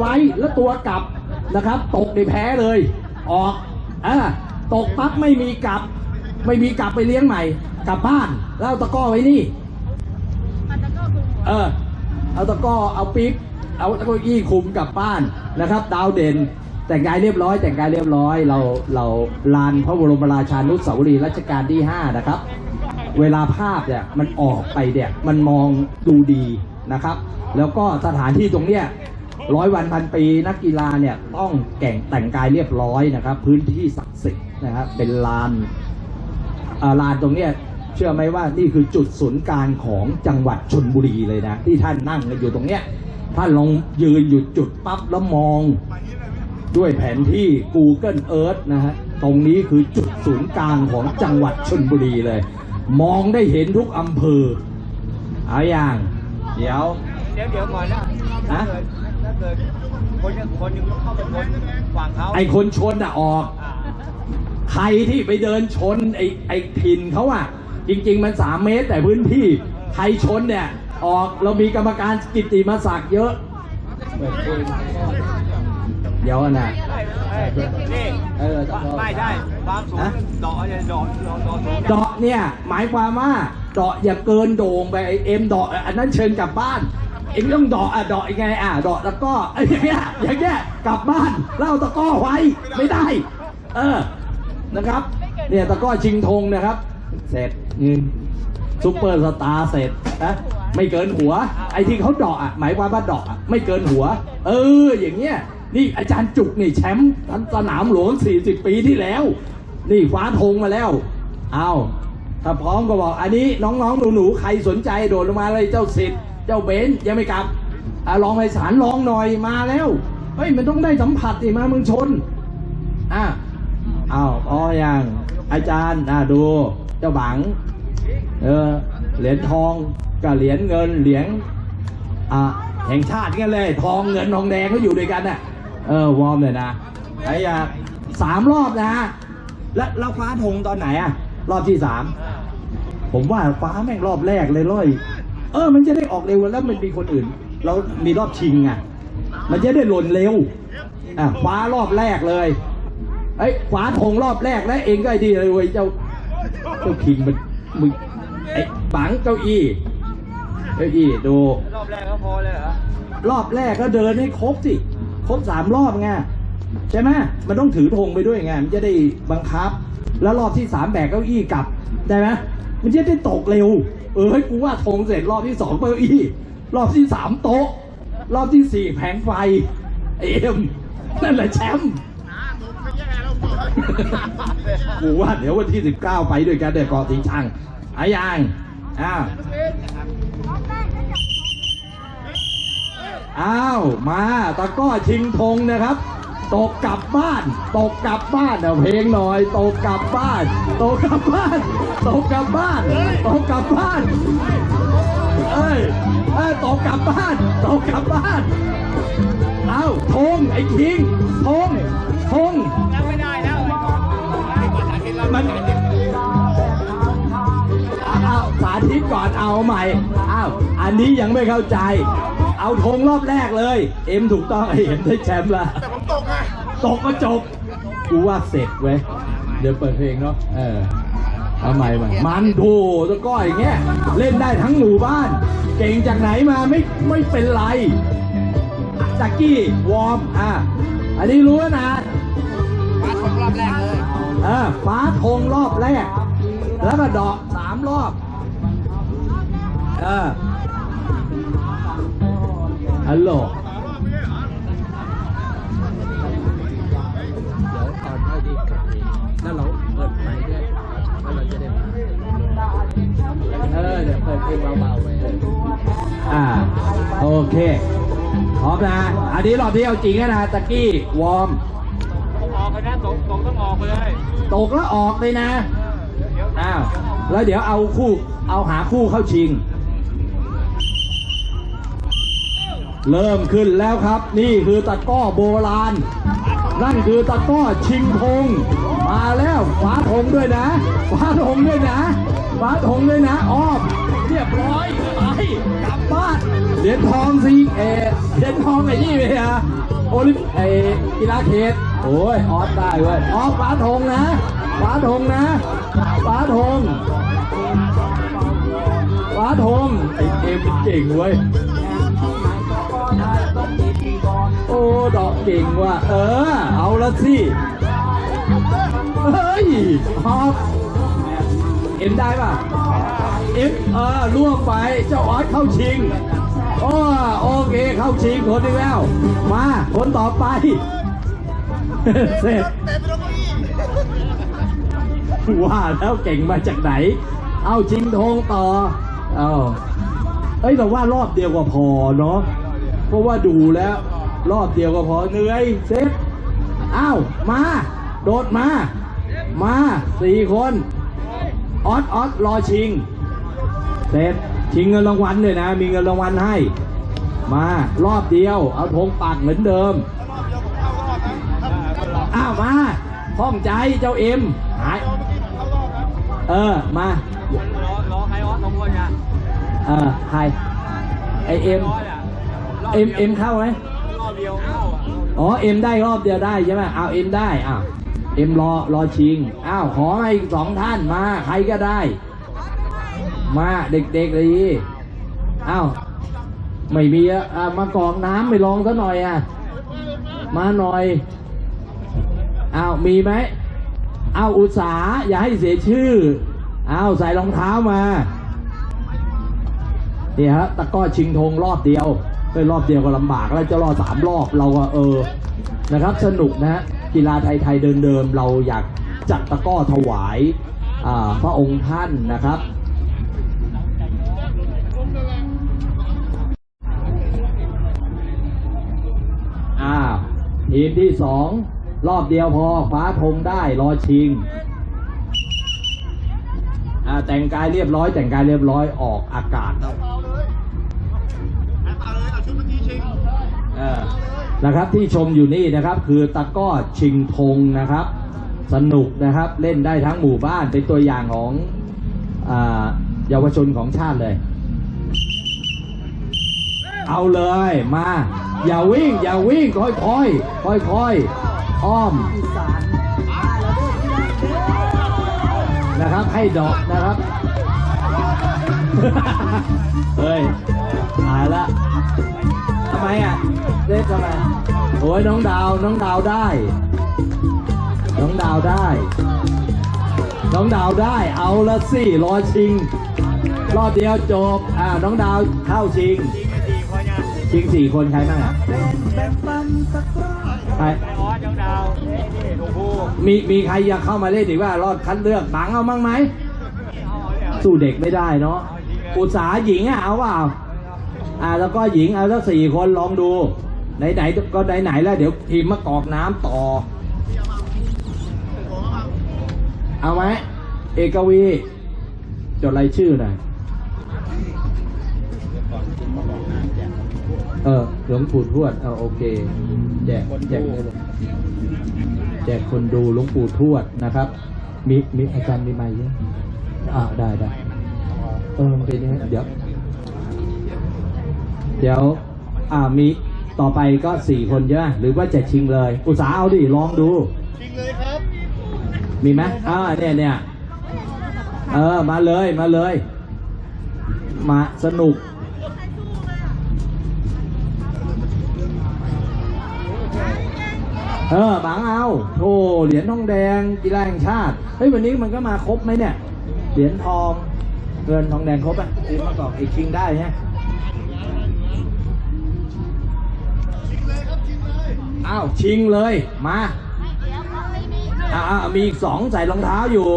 ไว้แล้วตัวกลับนะครับ ตกในแพ้เลยออกอ่าตกปั๊บไม่มีกลับ ไม่มีกลับไปเลี้ยงใหม่ กลับบ้านแล้วเอาตะกร้อไว้นี่เออเอาตะกร้อเอาปิ๊บเอาตะกร้ออี้คุมกลับบ้านนะครับ ดาวเด่นแต่งกายเรียบร้อย แต่งกายเรียบร้อย เราเราลานพระบรมราชานุสาวรีย์รัชกาลที่ 5 นะครับ เวลาภาพเนี่ยมันออกไปเนี่ยมันมองดูดีนะครับ แล้วก็สถานที่ตรงเนี้ย ร้อยวันพันปีนักกีฬาเนี่ยต้องแก่งแต่งกายเรียบร้อยนะครับ พื้นที่ศักดิ์สิทธิ์นะครับเป็นลานเอ่อลานตรงเนี้ยเชื่อไหมว่านี่คือจุดศูนย์กลางของจังหวัดชนบุรีเลยนะ ที่ท่านนั่งกันอยู่ตรงเนี้ยท่านลองยืนอยู่จุดปั๊บแล้วมองด้วยแผนที่ Google Earth นะฮะตรงนี้คือจุดศูนย์กลางของจังหวัดชนบุรีเลย มองได้เห็นทุกอำเภอเอาอย่าง เดี๋ยว ดี๋ยวเดี๋ยวก่อนนะฮะ ถ้าเกิดถ้าเกิดคนยังคนยังเข้าไปคนฝั่งเขาไอคนชนอะออก อ่าใครที่ไปเดินชนไอ้ไอ้ถิ่นเขาอะจริง ๆ มันสามเมตร แต่พื้นที่ใครชนเนี่ย ออกเรามีกรรมการกิตติมาศักดิ์เยอะเปิดเพลงเดี๋ยวนะได้เอ้ยนี่เออต้องรอไม่ได้ความสูงฮะเดาะเนี่ยเดาะเดาะเดาะสูง เดาะเนี่ยหมายความว่าเดาะอย่าเกินโด่งไปไอ้เอ็มเดาะอันนั้นเชิญกลับบ้านเอ็มต้องเดาะอะเดาะยังไงอะเดาะแล้วก็ไอ้อย่างเงี้ยอย่างเงี้ยกลับบ้านแล้วเอาตะก้อไว้ไม่ได้ เออนะครับ เนี่ยตะก้อชิงธงนะครับ เสร็จนี่ซุปเปอร์สตาร์เสร็จนะไม่เกินหัว ไอ้ที่เขาเดาะอะหมายความว่าเดาะอะไม่เกินหัว เออ อย่างเงี้ยนี่อาจารย์จุกนี่แชมป์สนามหลวง 40 ปีที่แล้ว นี่ฟ้าธงมาแล้ว เอาถ้าพร้อมก็บอก อันนี้น้องๆ หนูๆ ใครสนใจโดดลงมาเลยเจ้าสิทธิ์ เจ้าเบนยังไม่กลับอลองไปสารลองหน่อยมาแล้วเฮ้ยมันต้องได้สัมผัสดิมาเมืองชนอะเอาพออย่างอาจารย์อะดู เจ้าบังเออเหรียญทองกับเหรียญเงินเหรียญอะแห่งชาติกันเลย ทองเงินทองแดงก็อยู่ด้วยกันน่ะเออวอร์มเลยนะไอ้ยาสามรอบนะแล้วเราคว้าธงตอนไหนอะรอบที่สามผมว่าฟ้าแม่งรอบแรกเลยร้อย เออ มันจะได้ออกเร็วแล้วมันมีคนอื่น เรามีรอบชิงอะ มันจะได้หล่นเร็ว อะคว้ารอบแรกเลยเอ้ยคว้าธงรอบแรกแล้วเองก็ไอ้ดีเลยเว้ยเจ้าเจ้าคิงมันมึงไอ้ปังเก้าอี้เก้าอี้ดู รอบแรกก็พอเลยเหรอ รอบแรกก็เดินให้ครบสิ ครบสามรอบไงใช่ไหมมันต้องถือธงไปด้วยไงมันจะได้บังคับ แล้วรอบที่สามแบกเก้าอี้กลับได้ไหมมันจะได้ตกเร็ว เออให้กูว่าธงเสร็จรอบที่สองเก้าอี้ รอบที่สามโต๊ะ รอบที่สี่แผงไฟไอเอ็มนั่นแหละแชมป์กูว่าเดี๋ยววันที่สิบเก้าไปด้วยกันเดี๋ยวเกาะสิงชังอายังอ้าวอ้าว มาตะกร้อชิงธงนะครับ ตกกลับบ้าน ตกกลับบ้านเอาเพลงหน่อย ตกกลับบ้าน ตกกลับบ้าน ตกกลับบ้าน ตกกลับบ้าน เอ้ยเอ้ยตกกลับบ้าน ตกกลับบ้าน เอ้าธงไอ้คิงธงธงยังไม่ได้แล้วไอ้ต่อสายที่ละมันเอาสาธิตก่อนเอาใหม่อ้าวอันนี้ยังไม่เข้าใจ เอาธงรอบแรกเลย เอ็มถูกต้องไอเอ็มได้แชมป์ละแต่ผมตกไงตกก็จบ กูว่าเสร็จเว้ย เดี๋ยวเปิดเพลงเนาะ เออเอาใหม่ใหม่มันโถตะก้อยอย่างเงี้ย เล่นได้ทั้งหมู่บ้าน เก่งจากไหนมาไม่ไม่เป็นไรจักกี้ วอร์ม อะ อันนี้รู้แล้วนะมาชมรอบแรกเลย เออฟ้าธงรอบแรก แล้วก็ดอกสามรอบ เออฮัลโหล เดี๋ยวเปิดเพลงเบาๆไว้เอออ่าโอเคพร้อมนะ อันนี้รอบที่เอาจริงนะตะกี้วอร์มต้องออกเลยนะตกตกต้องออกไปเลย ตกแล้วออกเลยนะเดี๋ยวอ้าวแล้วเดี๋ยวเอาคู่เอาหาคู่เข้าชิง เริ่มขึ้นแล้วครับ นี่คือตะกร้อโบราณ นั่นคือตะกร้อชิงธงมาแล้วฟ้าธงด้วยนะฟ้าธงด้วยนะฟ้าธงด้วยนะอ้อม เรียบร้อยไปกลับบ้านเหรียญทองซีเอเหรียญทองไอ้นี่ไปอะโอลิมไอกีฬาเขตโอ้ยออสได้เว้ยออสฟ้าธงนะฟ้าธงนะฟ้าธงฟ้าธงไอเอ็มมันเก่งเว้ยโอ้ดอกเก่งว่ะเออ เอาละสิเฮ้ยออสเอ็มได้ป่ะเอฟเออล่วงไป เจ้าออสเข้าชิงโอ้โอเคเข้าชิงคนนึงแล้ว มาคนต่อไป เสร็จว่าแล้วเก่งมาจากไหน เอาชิงธงต่อ เอาเอ้ยแต่ว่ารอบเดียวก็พอเนาะ เพราะว่าดูแล้ว รอบเดียวก็พอเหนื่อยเสร็จอ้าวมา โดดมา มาสี่คน ออสออสรอชิง เสร็จชิงเงินรางวัลเลยนะ มีเงินรางวัลให้ มารอบเดียว เอาธงปักเหมือนเดิมอ้าวมาข้องใจเจ้าเอ็มหายเออมารอรอใครออสสองคนอะเออใครไอเอ็มออสอะเอ็มเอ็มเข้าไหมรอบเดียวเข้าอ๋อเอ็มได้รอบเดียวได้ใช่ไหมเอาเอ็มได้อ้าวเอ็มรอรอชิงอ้าวขอมาอีกสองท่านมาใครก็ได้ มาเด็กๆเลยอ้าวไม่มีอะอะมากรอกน้ำไปลองซะหน่อยอะ มาหน่อยอ้าวมีไหมอ้าวอุตสาอย่าให้เสียชื่ออ้าวใส่รองเท้ามาเนี่ยฮะตะก้อชิงธงรอบเดียวเฮ้ยรอบเดียวก็ลำบากแล้วจะรอสามรอบเราก็เออนะครับ สนุกนะฮะกีฬาไทยๆเดิมๆเราอยากจัดตะก้อถวายพระองค์ท่านนะครับ ทีมที่สองรอบเดียวพอคว้าธงได้รอชิงอ่าแต่งกายเรียบร้อยแต่งกายเรียบร้อยออกอากาศเออนะครับที่ชมอยู่นี่นะครับคือตะกร้อชิงธงนะครับ สนุกนะครับเล่นได้ทั้งหมู่บ้านเป็นตัวอย่างของอาเยาวชนของชาติเลย เอาเลยมา อย่าวิ่ง อย่าวิ่งค่อยค่อยค่อยค่อยอ้อมนะครับ ให้ดอกนะครับ เฮ้ยตายละทำไมอะเล่นทำไมโอ้ยน้องดาวน้องดาวได้ น้องดาวได้ น้องดาวได้ เอาละสิรอชิง รอบเดียวจบ อ่าน้องดาวเข้าชิง ทีมเป็นสี่คนอะชิงสี่คนใครบ้างอะใครไอออสยังดาวนี่ถูกคู่มีมีใครอยากเข้ามาเล่นอีกว่ารอดคัดเลือกบังเอามั้งไหมเอาเอาเลยสู้เด็กไม่ได้เนาะอุตสาหหญิงอะเอาเปล่าอ่าแล้วก็หญิงเอาสักสี่คนลองดูไหนไหนๆก็ไหนไหนๆแล้วเดี๋ยวทีมมากรอกน้ำต่อ เอาไหมเอกวี จดรายชื่อหน่อย เออหลวงปู่ทวดเออโอเค แจกแจกได้เลยแจกคนดูหลวงปู่ทวดนะครับ มีมีอาจารย์มีไม้เยอะอ่าได้ได้เออมันเป็นยังไงเดี๋ยว เดี๋ยว อ่ามีต่อไปก็สี่คนใช่ไหมหรือว่าจะชิงเลย อุตสาห์เอาดิลองดูจริงเลยครับ มีไหมอ่าเนี่ยเนี่ยเออ มาเลยมาเลย มาสนุก เออบังเอาโธ่เหรียญทองแดงกีฬาแห่งชาติเฮ้ยวันนี้มันก็มาครบไหมเนี่ย เหรียญทองเงินทองแดงครบอะทีมประกอบอีกชิงได้เนี่ยอ้าวชิงเลยมาอ่าอ่ามีอีกสองใส่รองเท้าอยู่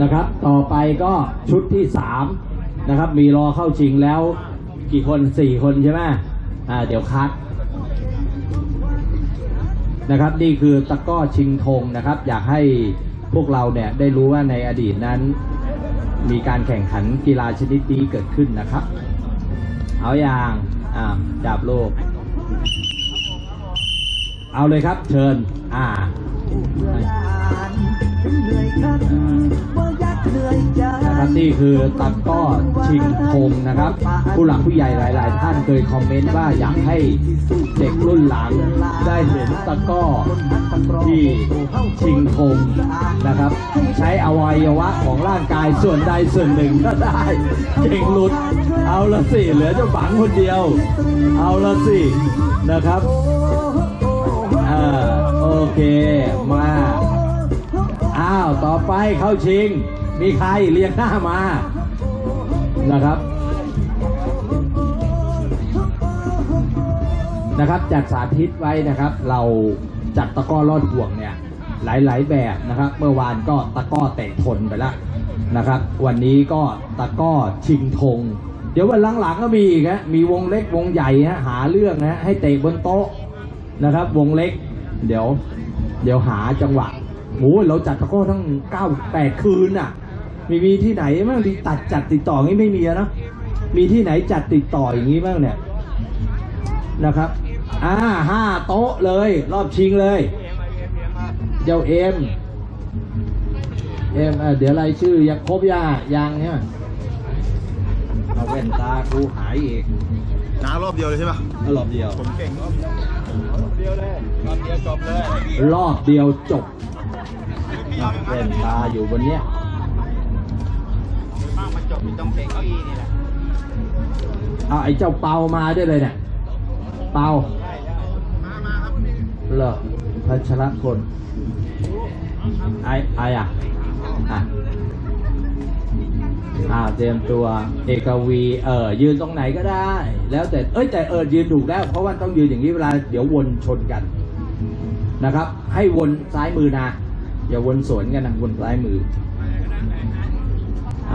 นะครับ ต่อไปก็ชุดที่สาม นะครับ มีรอเข้าชิงแล้ว กี่คนสี่คนใช่ไหมอ่าเดี๋ยวคัดนะครับ นี่คือตะก้อชิงธงนะครับ อยากให้พวกเราเนี่ยได้รู้ว่าในอดีตนั้น มีการแข่งขันกีฬาชนิดนี้เกิดขึ้นนะครับ เอาอย่างอ่าจับโลก เอาเลยครับเชิญ อ่า เหนื่อยคันว่ายัก นะครับนี่คือตะก้อชิงธงนะครับ ผู้หลักผู้ใหญ่หลาย ๆ ท่านเคยคอมเมนต์ว่าอยากให้เด็กรุ่นหลังได้เห็นตะก้อที่ชิงธงนะครับ ใช้อวัยวะของร่างกายส่วนใดส่วนหนึ่งก็ได้เก่งหลุด เอาละสิเหลือเจ้าฝังคนเดียว เอาละสินะครับอ่าโอเคมาอ้าวต่อไปเข้าชิง มีใครเรียงหน้ามานะครับ นะครับจัดสาธิตไว้นะครับ เราจัดตะก้อลอดห่วงเนี่ยหลายๆแบบนะครับ เมื่อวานก็ตะก้อเตะทนไปแล้วนะครับ วันนี้ก็ตะก้อชิงธงเดี๋ยววันหลังๆก็มีอีกฮะมีวงเล็กวงใหญ่ฮะหาเรื่องนะให้เตะบนโต๊ะนะครับ วงเล็ก เดี๋ยว เดี๋ยวหาจังหวะโอ้เราจัดตะก้อทั้งเก้าแปดคืนน่ะ มีมีที่ไหนบ้างที่ตัดจัดติดต่ออย่างนี้ไม่มีอะเนอะมีที่ไหนจัดติดต่ออย่างนี้บ้างเนี่ยนะครับอ่าห้าโต๊ะเลย รอบชิงเลยเจ้าเอ็มเอ็มเอ่อเดี๋ยวรายชื่อยังครบย่ายังเนี่ยเอาแว่นตากูหายอีกน้ารอบเดียวเลยใช่ปะเอารอบเดียวผมเก่งรอบเดียวรอบเดียวเลยรอบเดียวจบเลยรอบเดียวจบแว่นตาอยู่บนเนี้ยมากมา จบอยู่ตรงเตะเก้าอี้นี่แหละเอาไอ้เจ้าเปามาด้วยเลยเนี่ย เปาได้ได้เหรอพัชรพลไอไออะอะอ่าเตรียมตัวเอกวีเออยืนตรงไหนก็ได้ แล้วแต่เอ้ยแต่เออยืนถูกแล้ว เพราะว่าต้องยืนอย่างนี้เวลาเดี๋ยววนชนกันนะครับ ให้วนซ้ายมือนะอย่าวนสวนกันนะวนซ้ายมือ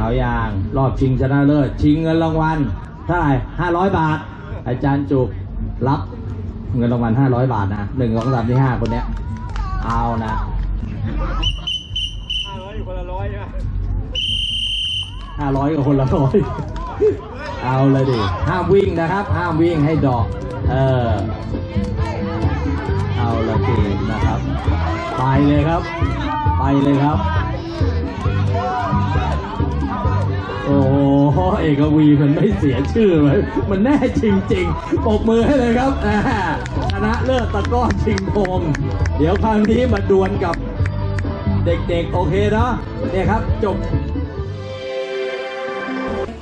เอาอย่างรอบชิงชนะเลิศชิงเงินรางวัลเท่าไหร่ห้าร้อยบาท อาจารย์จุกรับเงินรางวัลห้าร้อยบาทนะหนึ่งสองสามที่ห้าคนเนี้ย เอานะห้าร้อยอยู่คนละร้อยใช่ไหมห้าร้อยกับคนละร้อยเอาเลยดิห้ามวิ่งนะครับ ห้ามวิ่งให้ดอก เออ เอาละทีนะครับ ไปเลยครับ ไปเลยครับ โอ้โหเอกวีมันไม่เสียชื่อเลยมันแน่จริงๆปกมือให้เลยครับอ่าชนะเลิศตะก้อชิงธงเดี๋ยวครั้งนี้มาดวลกับเด็กๆ โอเคเนาะเนี่ยครับจบ